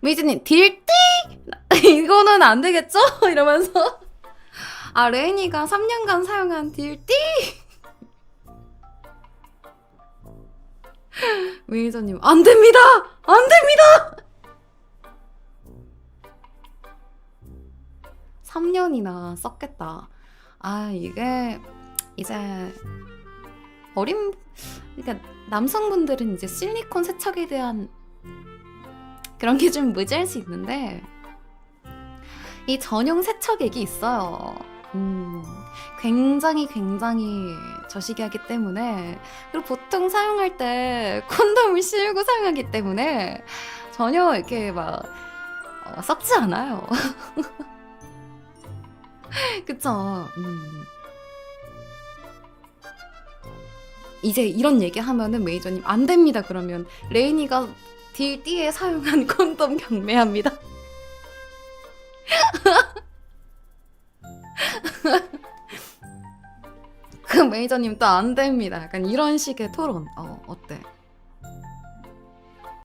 메이즈님 딜띠? 이거는 안 되겠죠? 이러면서. 아 레인이가 3년간 사용한 딜띠? 메이저님 안 됩니다! 안 됩니다! 3년이나 썼겠다. 아 이게 이제 어린 그러니까 남성분들은 이제 실리콘 세척에 대한 그런 게 좀 무지할 수 있는데 이 전용 세척액이 있어요. 음, 굉장히 굉장히 저식하기 때문에 그리고 보통 사용할 때 콘돔을 씌우고 사용하기 때문에 전혀 이렇게 막 어, 썩지 않아요. 그쵸? 음. 이제 이런 얘기 하면은 메이저님 안 됩니다. 그러면 레이니가 딜띠에 사용한 콘돔 경매합니다. 그 메이저님 또 안 됩니다. 약간 이런 식의 토론. 어, 어때?